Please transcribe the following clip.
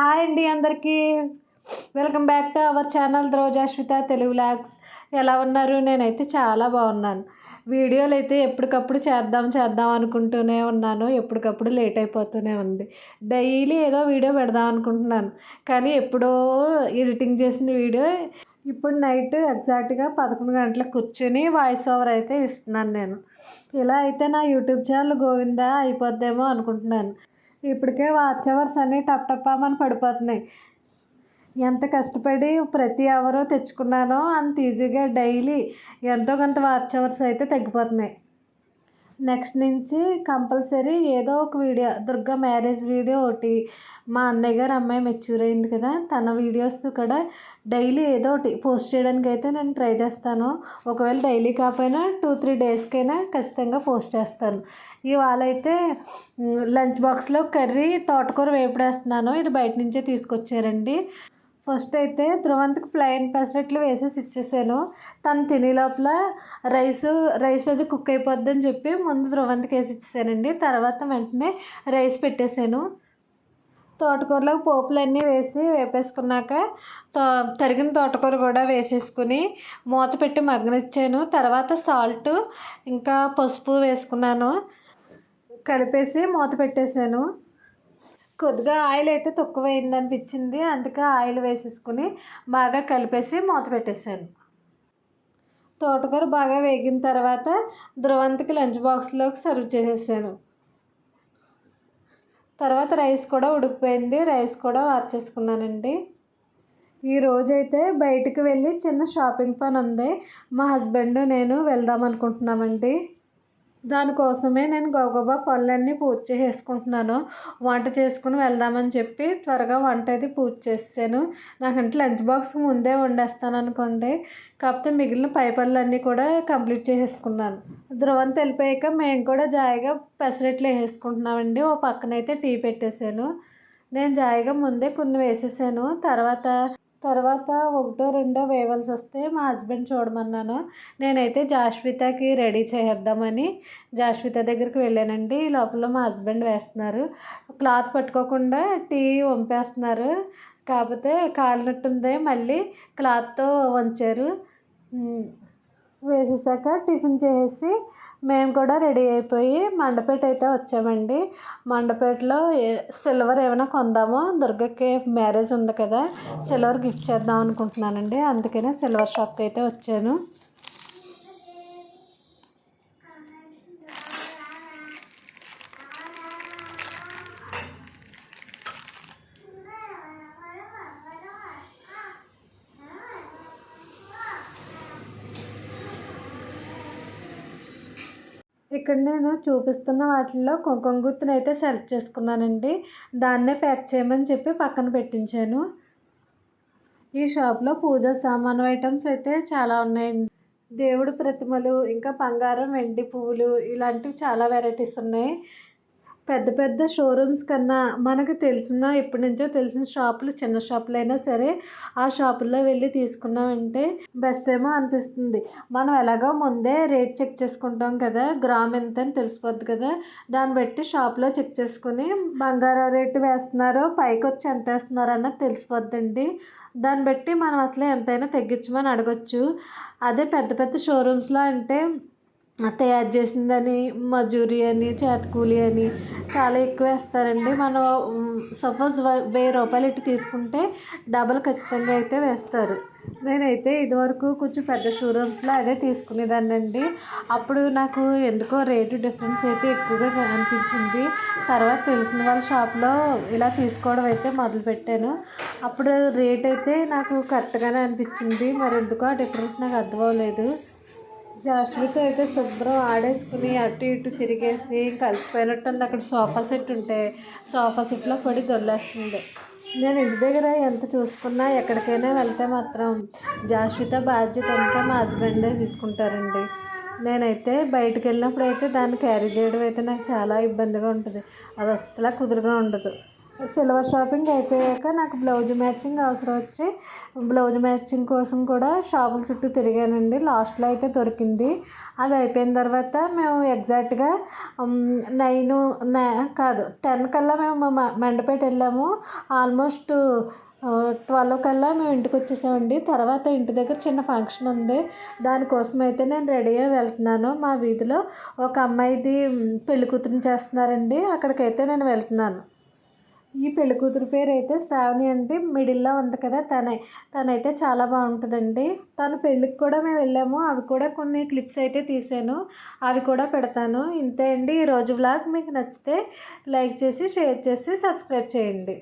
Hi అండి అందరికీ. Welcome back to our channel ద్రోజాశ్విత Telugu logs ఎలా ఉన్నారు? నేనైతే చాలా బాగున్నాను. వీడియోలు అయితే ఎప్పటికప్పుడు చేద్దాం చేద్దాం అనుకుంటూనే ఉన్నాను. ఎప్పటికప్పుడు లేట్ అయిపోతూనే ఉంది. డైలీ ఏదో వీడియో పెడదాం అనుకుంటున్నాను. కానీ ఎప్పుడో ఎడిటింగ్ చేసిన వీడియో ఇప్పుడు నైట్ ఎగ్జాక్ట్గా పదకొండు గంటలకు కూర్చొని వాయిస్ ఓవర్ అయితే ఇస్తున్నాను నేను. ఇలా అయితే నా యూట్యూబ్ ఛానల్ గోవిందా అయిపోద్దేమో అనుకుంటున్నాను. ఇప్పటికే వాచ్ అవర్స్ అన్నీ టప్ టప్పామని పడిపోతున్నాయి. ఎంత కష్టపడి ప్రతి అవరు తెచ్చుకున్నానో అంత ఈజీగా డైలీ ఎంతో కొంత వాచ్ అవర్స్ అయితే తగ్గిపోతున్నాయి. నెక్స్ట్ నుంచి కంపల్సరీ ఏదో ఒక వీడియో దుర్గా మ్యారేజ్ వీడియో ఒకటి. మా అన్నయ్య గారు అమ్మాయి మెచ్యూర్ అయింది కదా తన వీడియోస్ కూడా డైలీ ఏదో ఒకటి పోస్ట్ చేయడానికి అయితే నేను ట్రై చేస్తాను. ఒకవేళ డైలీ కాకపోయినా టూ త్రీ డేస్కైనా ఖచ్చితంగా పోస్ట్ చేస్తాను. ఇవాళ అయితే లంచ్ బాక్స్లో కర్రీ తోటకూర వేపుడేస్తున్నాను ఇది బయట నుంచే తీసుకొచ్చారండి. ఫస్ట్ అయితే ధ్రువంత్కి ప్లైన్ పెసరెట్లు వేసేసి ఇచ్చేసాను. తను తినే లోపల రైస్ రైస్ అది కుక్ అయిపోద్దని చెప్పి ముందు ధ్రువంత్కి వేసి ఇచ్చేసానండి. తర్వాత వెంటనే రైస్ పెట్టేశాను తోటకూరలో పోపులన్నీ వేసి వేపేసుకున్నాక తో తరిగిన తోటకూర కూడా వేసేసుకుని మూత పెట్టి మగ్గనిచ్చాను. తర్వాత సాల్ట్ ఇంకా పసుపు వేసుకున్నాను. కలిపేసి మూత పెట్టేశాను కొద్దిగా ఆయిల్ అయితే తక్కువైంది అనిపించింది అందుకే ఆయిల్ వేసేసుకుని బాగా కలిపేసి మూత పెట్టేశాను. తోటకూర బాగా వేగిన తర్వాత ధ్రువంతికి లంచ్ బాక్స్లోకి సర్వ్ చేసేసాను. తర్వాత రైస్ కూడా ఉడికిపోయింది. రైస్ కూడా వార్చేసుకున్నానండి ఈరోజైతే బయటికి వెళ్ళి చిన్న షాపింగ్ పని ఉంది మా హస్బెండ్ నేను వెళ్దాం అనుకుంటున్నామండి దానికోసమే నేను గబగబా పళ్ళన్నీ పూర్తి చేసేసుకుంటున్నాను వంట చేసుకుని వెళ్దామని చెప్పి త్వరగా వంట అయితే పూర్తి చేసాను నాకంటే లంచ్ బాక్స్ ముందే వండేస్తాను అనుకోండి. కాకపోతే మిగిలిన పై పళ్ళన్నీ కూడా కంప్లీట్ చేసేసుకున్నాను. ధ్రువం తెలిపోయాక మేము కూడా జాయిగా పెసరట్లు వేసేసుకుంటున్నామండి ఓ పక్కనైతే టీ పెట్టేశాను. నేను జాయిగా ముందే కొన్ని వేసేసాను. తర్వాత తర్వాత ఒకటో రెండో వేయవలసి వస్తే మా హస్బెండ్ చూడమన్నాను. నేనైతే జాష్వితకి రెడీ చేద్దామని జాష్విత దగ్గరికి వెళ్ళానండి. లోపల మా హస్బెండ్ వేస్తున్నారు. క్లాత్ పట్టుకోకుండా టీ వంపేస్తున్నారు. కాకపోతే కాలినట్టుంది. మళ్ళీ క్లాత్తో వంచారు. వేసేసాక టిఫిన్ చేసి మేము కూడా రెడీ అయిపోయి మండపేట అయితే వచ్చామండి. మండపేటలో సిల్వర్ ఏమైనా కొందామో? దుర్గకి మ్యారేజ్ ఉంది కదా సిల్వర్ గిఫ్ట్ చేద్దాం అనుకుంటున్నానండి. అందుకనే సిల్వర్ షాప్కి అయితే వచ్చాను. ఇక్కడ నేను చూపిస్తున్న వాటిల్లో కుంకుమ గుర్తును అయితే సెలెక్ట్ చేసుకున్నానండి. దాన్నే ప్యాక్ చేయమని చెప్పి పక్కన పెట్టించాను. ఈ షాప్లో పూజా సామాను ఐటమ్స్ అయితే చాలా ఉన్నాయండి. దేవుడు ప్రతిమలు ఇంకా బంగారం వెండి పువ్వులు ఇలాంటివి చాలా వెరైటీస్ ఉన్నాయి. పెద్ద పెద్ద షోరూమ్స్ కన్నా మనకు తెలిసిన ఎప్పటి నుంచో తెలిసిన షాపులు చిన్న షాపులు అయినా సరే ఆ షాపుల్లో వెళ్ళి తీసుకున్నామంటే బెస్ట్ ఏమో అనిపిస్తుంది. మనం ఎలాగో ముందే రేట్ చెక్ చేసుకుంటాం కదా గ్రామ్ ఎంత అని తెలిసిపోద్ది కదా. దాన్ని బట్టి షాప్లో చెక్ చేసుకుని బంగారం రేటు వేస్తున్నారో పైకి వచ్చి ఎంత వేస్తున్నారో అన్నది తెలిసిపోద్దండి. దాన్ని బట్టి మనం అసలు ఎంతైనా తగ్గించమని అడగచ్చు. అదే పెద్ద పెద్ద షోరూమ్స్లో అంటే తయారు చేసిందని మజూరి అని చేతకూలి అని చాలా ఎక్కువ వేస్తారండి. మనం సపోజ్ వెయ్యి రూపాయలు ఇటు తీసుకుంటే డబల్ ఖచ్చితంగా అయితే వేస్తారు. నేనైతే ఇదివరకు కొంచెం పెద్ద షోరూమ్స్లో అదే తీసుకునేదాన్ని అండి అప్పుడు నాకు ఎందుకో రేటు డిఫరెన్స్ అయితే ఎక్కువగా అనిపించింది తర్వాత తెలిసిన వాళ్ళ షాప్లో ఇలా తీసుకోవడం అయితే మొదలుపెట్టాను అప్పుడు రేట్ అయితే నాకు కరెక్ట్గానే అనిపించింది. మరి ఎందుకో ఆ డిఫరెన్స్ నాకు అర్థం అవ్వలేదు. జాస్మిత అయితే శుభ్రం ఆడేసుకుని అటు ఇటు తిరిగేసి కలిసిపోయినట్టు ఉంది అక్కడ సోఫా సెట్ ఉంటే సోఫా సెట్లో పడి దొల్లేస్తుంది. నేను ఇంటి దగ్గర ఎంత చూసుకున్నా ఎక్కడికైనా వెళ్తే మాత్రం జాస్మిత బాధ్యత అంతా మా హస్బెండే తీసుకుంటారండి. నేనైతే బయటకు వెళ్ళినప్పుడు అయితే దాన్ని క్యారీ చేయడం అయితే నాకు చాలా ఇబ్బందిగా ఉంటుంది. అది అస్సలు కుదురుగా ఉండదు. సిల్వర్ షాపింగ్ అయిపోయాక నాకు బ్లౌజ్ మ్యాచింగ్ అవసరం వచ్చి బ్లౌజ్ మ్యాచింగ్ కోసం కూడా షాపుల చుట్టూ తిరిగానండి. లాస్ట్లో అయితే దొరికింది. అది అయిపోయిన తర్వాత మేము ఎగ్జాక్ట్గా నైన్ కాదు టెన్ కల్లా మేము మ- మండపేట వెళ్ళాము. ఆల్మోస్ట్ ట్వెల్వ్ కల్లా మేము ఇంటికి వచ్చేసామండి. తర్వాత ఇంటి దగ్గర చిన్న ఫంక్షన్ ఉంది. దానికోసం అయితే నేను రెడీ అయ్యి వెళ్తున్నాను. మా వీధిలో ఒక అమ్మాయిది పెళ్ళి కూతురుని చేస్తున్నారండి. అక్కడికైతే నేను వెళ్తున్నాను. ఈ పెళ్ళి కూతురు పేరు అయితే శ్రావణి అండి. మిడిల్లో ఉంది కదా తనే. తనైతే చాలా బాగుంటుందండి. తన పెళ్ళికి కూడా మేము వెళ్ళాము. అవి కూడా కొన్ని క్లిప్స్ అయితే తీసాను అవి కూడా పెడతాను. ఇంతే అండి. ఈరోజు బ్లాగ్ మీకు నచ్చితే లైక్ చేసి షేర్ చేసి సబ్స్క్రైబ్ చేయండి.